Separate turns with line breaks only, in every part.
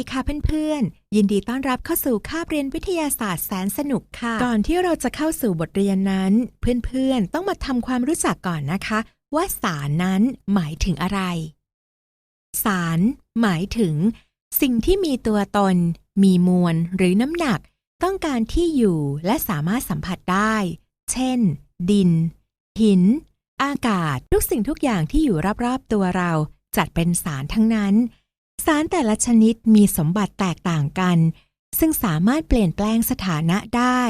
ดีค่ะเพื่อนๆ ยินดีต้อนรับเข้าสู่คาบเรียนวิทยาศาสตร์แสนสนุกค่ะ ก่อนที่เราจะเข้าสู่บทเรียนนั้น เพื่อนๆ ต้องมาทำความรู้จักก่อนนะคะ ว่าสารนั้นหมายถึงอะไร สารหมายถึง สิ่งที่มีตัวตน มีมวลหรือน้ำหนัก ต้องการที่อยู่และสามารถสัมผัสได้ เช่น ดิน หิน อากาศ ทุกสิ่งทุกอย่างที่อยู่รอบๆตัวเราจัดเป็นสารทั้งนั้น สารแต่ละชนิดมีสมบัติแตกต่างกัน ซึ่งสามารถเปลี่ยนแปลงสถานะได้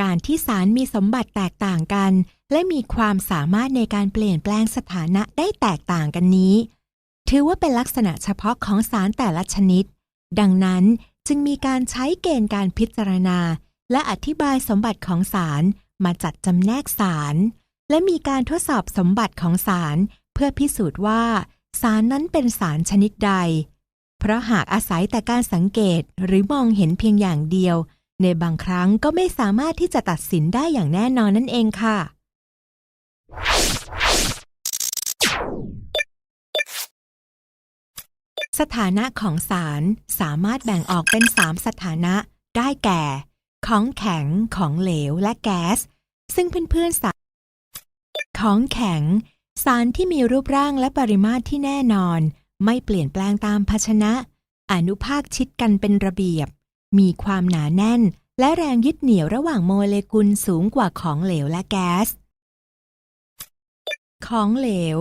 การที่สารมีสมบัติแตกต่างกัน และมีความสามารถในการเปลี่ยนแปลงสถานะได้แตกต่างกันนี้ ถือว่าเป็นลักษณะเฉพาะของสารแต่ละชนิด ดังนั้นจึงมีการใช้เกณฑ์การพิจารณา และอธิบายสมบัติของสารมาจัดจำแนกสาร และมีการทดสอบสมบัติของสาร เพื่อพิสูจน์ว่า สารนั้นเป็นสารชนิดใด เพราะหากอาศัยแต่การสังเกตหรือมองเห็นเพียงอย่างเดียว ในบางครั้งก็ไม่สามารถที่จะตัดสินได้อย่างแน่นอนนั่นเองค่ะ สถานะของสารสามารถแบ่งออกเป็น 3 สถานะได้แก่ ของแข็ง ของเหลว และแก๊ส ซึ่งเพื่อนๆสาของแข็ง สารที่มีรูปร่างและปริมาตรที่แน่นอน ไม่เปลี่ยนแปลงตามภาชนะ อนุภาคชิดกันเป็นระเบียบ มีความหนาแน่น และแรงยึดเหนี่ยวระหว่างโมเลกุลสูงกว่าของเหลวและแก๊ส ของเหลว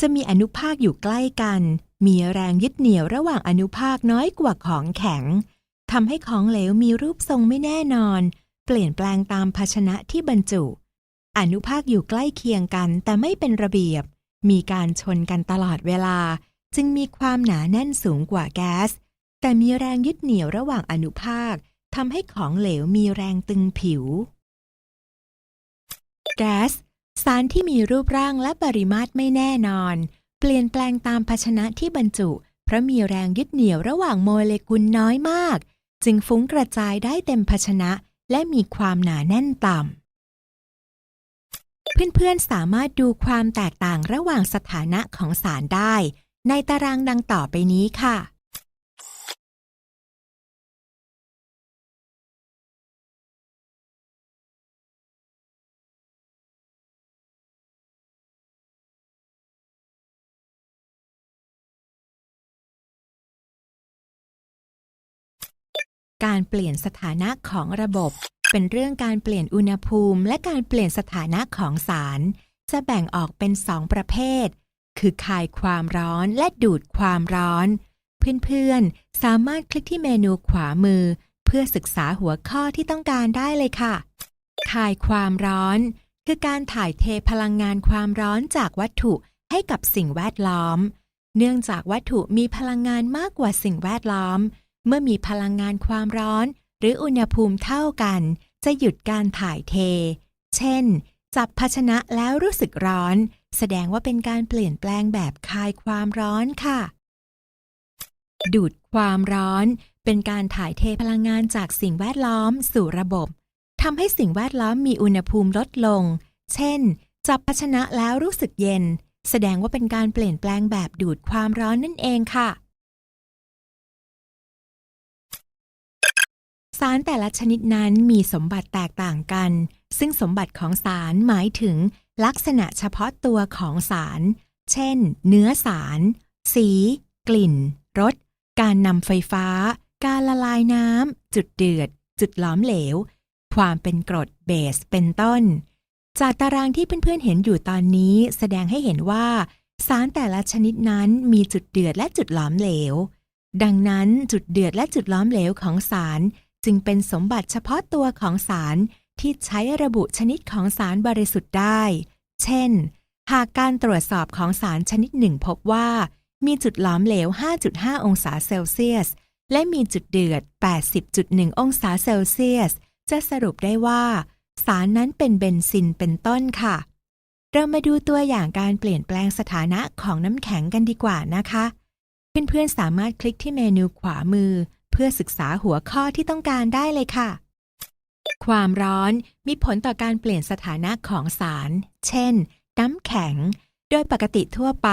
จะมีอนุภาคอยู่ใกล้กัน มีแรงยึดเหนี่ยวระหว่างอนุภาคน้อยกว่าของแข็ง ทำให้ของเหลวมีรูปทรงไม่แน่นอน เปลี่ยนแปลงตามภาชนะที่บรรจุ อนุภาคอยู่ใกล้เคียงกันแต่ไม่เป็นระเบียบ มีการชนกันตลอดเวลา จึงมีความหนาแน่นสูงกว่าแก๊ส แต่มีแรงยึดเหนี่ยวระหว่างอนุภาคทำให้ของเหลวมีแรงตึงผิว แก๊สสารที่มีรูปร่างและปริมาตรไม่แน่นอน เปลี่ยนแปลงตามภาชนะที่บรรจุ เพราะมีแรงยึดเหนี่ยวระหว่างโมเลกุลน้อยมาก จึงฟุ้งกระจายได้เต็มภาชนะ และมีความหนาแน่นต่ำ เพื่อนๆสามารถดูความแตกต่างระหว่างสถานะของสารได้ ในตารางดังต่อไปนี้ค่ะ การเปลี่ยนสถานะของระบบ เป็นเรื่องการเปลี่ยนอุณหภูมิ และการเปลี่ยนสถานะของสาร จะแบ่งออกเป็นสองประเภท คือคายความร้อนและดูดความร้อน เพื่อนๆ สามารถคลิกที่เมนูขวามือ เพื่อศึกษาหัวข้อที่ต้องการได้เลยค่ะ คายความร้อน คือการถ่ายเทพลังงานความร้อนจากวัตถุให้กับสิ่งแวดล้อม เนื่องจากวัตถุมีพลังงานมากกว่าสิ่งแวดล้อม เมื่อมีพลังงานความร้อน หรืออุณหภูมิเท่ากัน จะหยุดการถ่ายเท เช่น จับภาชนะแล้วรู้สึกร้อน แสดงว่าเป็นการเปลี่ยนแปลงแบบคายความร้อนค่ะ ดูดความร้อน เป็นการถ่ายเทพลังงานจากสิ่งแวดล้อมสู่ระบบทำให้สิ่งแวดล้อมมีอุณหภูมิลดลง เช่น จับภาชนะแล้วรู้สึกเย็น แสดงว่าเป็นการเปลี่ยนแปลงแบบดูดความร้อนนั่นเองค่ะ สารแต่ละชนิดนั้นมีสมบัติแตกต่างกัน ซึ่งสมบัติของสารหมายถึงลักษณะเฉพาะตัวของสาร เช่น เนื้อสาร สี กลิ่น รส การนำไฟฟ้า การละลายน้ำ จุดเดือด จุดหลอมเหลว ความเป็นกรดเบสเป็นต้น จากตารางที่เพื่อนๆเห็นอยู่ตอนนี้แสดงให้เห็นว่า สารแต่ละชนิดนั้นมีจุดเดือดและจุดหลอมเหลว ดังนั้นจุดเดือดและจุดหล้อมเหลวของสาร จึงเป็นสมบัติเฉพาะตัวของสารที่ใช้ระบุชนิดของสารบริสุทธิ์ได้ เช่น หากการตรวจสอบของสารชนิดหนึ่งพบว่า มีจุดหลอมเหลว 5.5 องศาเซลเซียส และมีจุดเดือด 80.1 องศาเซลเซียส จะสรุปได้ว่า สารนั้นเป็นเบนซินเป็นต้นค่ะ เรามาดูตัวอย่างการเปลี่ยนแปลงสถานะของน้ำแข็งกันดีกว่านะคะ เพื่อนๆสามารถคลิกที่เมนูขวามือ พื่อศึกษาหัวข้อที่ต้องการได้เลยค่ะคความร้อนมีผลต่อการเปลี่ยนสถานะของสาร เช่น น้ำแข็ง โดยปกติทั่วไป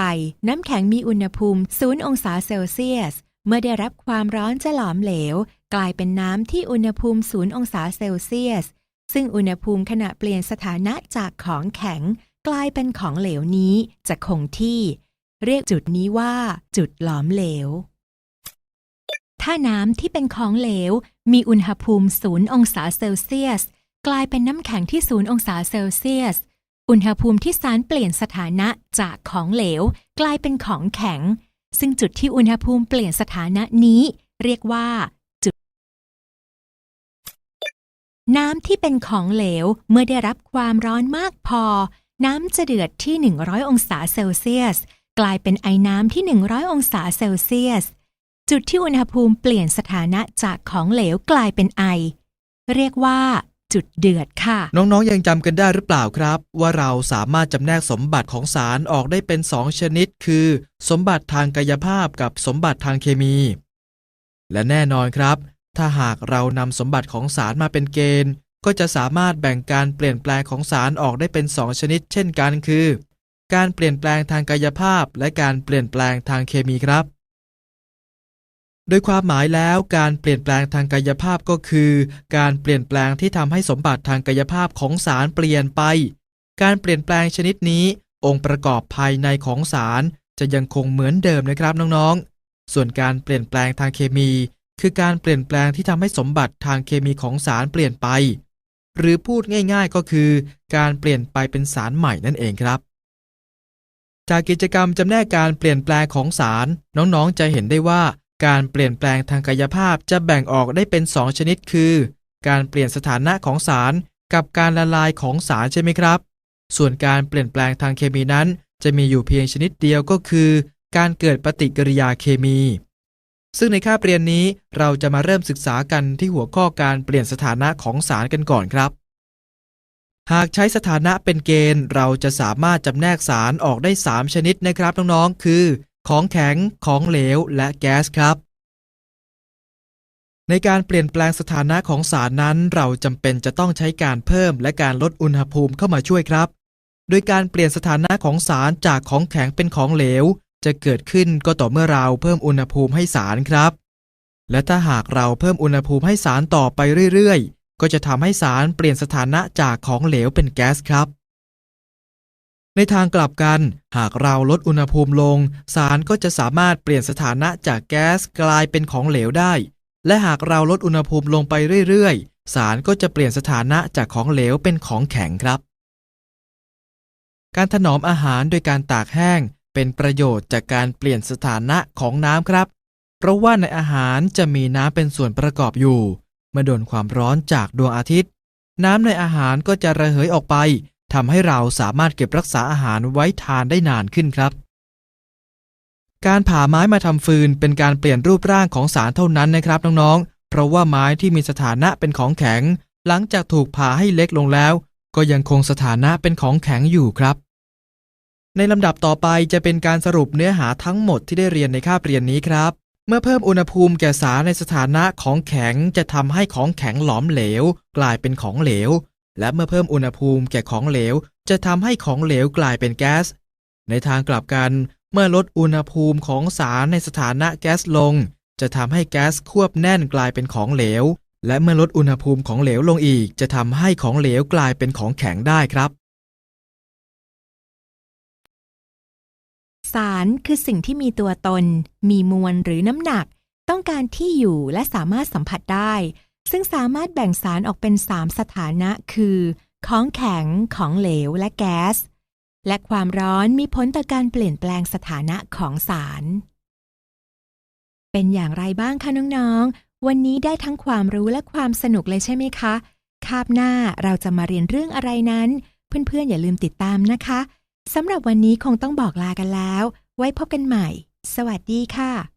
น้ำแข็งมีอุณหภูมิ 0 องศาเซลเซียส เมื่อได้รับความร้อนจะหลอมเหลว กลายเป็นน้ำที่อุณหภูมิ 0 องศาเซลเซียส ซึ่งอุณหภูมิขณะเปลี่ยนสถานะจากของแข็ง กลายเป็นของเหลวนี้จะคงที่ เรียกจุดนี้ว่า จุดหลอมเหลว ถ้าน้ำที่เป็นของเหลว มีอุณหภูมิ0องศาเซลเซียส กลายเป็นน้ำแข็งที่0องศาเซลเซียส อุณหภูมิที่สารเปลี่ยนสถานะจากของเหลว กลายเป็นของแข็ง ซึ่งจุดที่อุณหภูมิเปลี่ยนสถานะนี้ เรียกว่าจุด น้ำที่เป็นของเหลวเมื่อได้รับความร้อนมากพอ น้ำจะเดือดที่ 100 องศาเซลเซียส กลายเป็นไอน้ำที่ 100 องศาเซลเซียส จุดที่อุณหภูมิเปลี่ยนสถานะจากของเหลวกลายเป็นไอ เรียกว่าจุดเดือดค่ะ
น้องๆยังจำกันได้หรือเปล่าครับ ว่าเราสามารถจำแนกสมบัติของสารออกได้เป็น 2 ชนิด คือ สมบัติทางกายภาพกับสมบัติทางเคมี และแน่นอนครับ ถ้าหากเรานำสมบัติของสารมาเป็นเกณฑ์ ก็จะสามารถแบ่งการเปลี่ยนแปลงของสารออกได้เป็น 2 ชนิด เช่นกันคือ การเปลี่ยนแปลงทางกายภาพ และการเปลี่ยนแปลงทางเคมีครับ โดยความหมายแล้วการเปลี่ยนแปลงทางกายภาพก็คือ การเปลี่ยนแปลงที่ทำให้สมบัติทางกายภาพของสารเปลี่ยนไป การเปลี่ยนแปลงชนิดนี้ องค์ประกอบภายในของสารจะยังคงเหมือนเดิมนะครับน้องๆ ส่วนการเปลี่ยนแปลงทางเคมี คือการเปลี่ยนแปลงที่ทำให้สมบัติทางเคมีของสารเปลี่ยนไป หรือพูดง่ายๆก็คือ การเปลี่ยนไปเป็นสารใหม่นั่นเองครับจากกิจกรรมจำแนกการเปลี่ยนแปลงของสาร น้องๆ จะเห็นได้ว่า การเปลี่ยนแปลงทางกายภาพจะแบ่งออกได้เป็น 2 ชนิดคือ การเปลี่ยนสถานะของสาร กับการละลายของสารใช่ไหมครับ ส่วนการเปลี่ยนแปลงทางเคมีนั้น จะมีอยู่เพียงชนิดเดียวก็คือ การเกิดปฏิกิริยาเคมี ซึ่งในคาบเรียนนี้เราจะมาเริ่มศึกษากันที่หัวข้อการเปลี่ยนสถานะของสารกันก่อนครับ หากใช้สถานะเป็นเกณฑ์ เราจะสามารถจำแนกสารออกได้ 3 ชนิดนะครับน้องๆคือ ของแข็ง ของเหลว และแก๊สครับ ในการเปลี่ยนแปลงสถานะของสารนั้น เราจำเป็นจะต้องใช้การเพิ่มและการลดอุณหภูมิเข้ามาช่วยครับ โดยการเปลี่ยนสถานะของสารจากของแข็งเป็นของเหลว จะเกิดขึ้นก็ต่อเมื่อเราเพิ่มอุณหภูมิให้สารครับ และถ้าหากเราเพิ่มอุณหภูมิให้สารต่อไปเรื่อยๆ ก็จะทำให้สารเปลี่ยนสถานะจากของเหลวเป็นแก๊สครับ ในทางกลับกัน หากเราลดอุณหภูมิลง สารก็จะสามารถเปลี่ยนสถานะจากแก๊สกลายเป็นของเหลวได้ และหากเราลดอุณหภูมิลงไปเรื่อยๆ สารก็จะเปลี่ยนสถานะจากของเหลวเป็นของแข็งครับ การถนอมอาหารโดยการตากแห้ง เป็นประโยชน์จากการเปลี่ยนสถานะของน้ำครับ เพราะว่าในอาหารจะมีน้ำเป็นส่วนประกอบอยู่ เมื่อโดนความร้อนจากดวงอาทิตย์ น้ำในอาหารก็จะระเหยออกไป ทำให้เราสามารถเก็บรักษาอาหารไว้ทานได้นานขึ้นครับ การผ่าไม้มาทำฟืนเป็นการเปลี่ยนรูปร่างของสารเท่านั้นนะครับน้องๆ เพราะว่าไม้ที่มีสถานะเป็นของแข็ง หลังจากถูกผ่าให้เล็กลงแล้ว ก็ยังคงสถานะเป็นของแข็งอยู่ครับ ในลำดับต่อไปจะเป็นการสรุปเนื้อหาทั้งหมดที่ได้เรียนในคาบเรียนนี้ครับเมื่อเพิ่มอุณหภูมิแก่สารในสถานะของแข็งจะทำให้ของแข็งหลอมเหลว กลายเป็นของเหลว และเมื่อเพิ่มอุณหภูมิแก่ของเหลว จะทำให้ของเหลวกลายเป็นแก๊ส ในทางกลับกัน เมื่อลดอุณหภูมิของสารในสถานะแก๊สลง จะทำให้แก๊สควบแน่นกลายเป็นของเหลว และเมื่อลดอุณหภูมิของเหลวลงอีก จะทำให้ของเหลวกลายเป็นของแข็งได้ครับ
สารคือสิ่งที่มีตัวตน มีมวลหรือน้ำหนัก ต้องการที่อยู่และสามารถสัมผัสได้ ซึ่งสามารถแบ่งสารออกเป็น 3 สถานะคือ ของแข็ง ของเหลว และแก๊ส และความร้อนมีผลต่อการเปลี่ยนแปลงสถานะของสาร เป็นอย่างไรบ้างคะน้องๆ วันนี้ได้ทั้งความรู้และความสนุกเลยใช่ไหมคะ คาบหน้าเราจะมาเรียนเรื่องอะไรนั้น เพื่อนๆ อย่าลืมติดตามนะคะ สำหรับวันนี้คงต้องบอกลากันแล้ว ไว้พบกันใหม่ สวัสดีค่ะ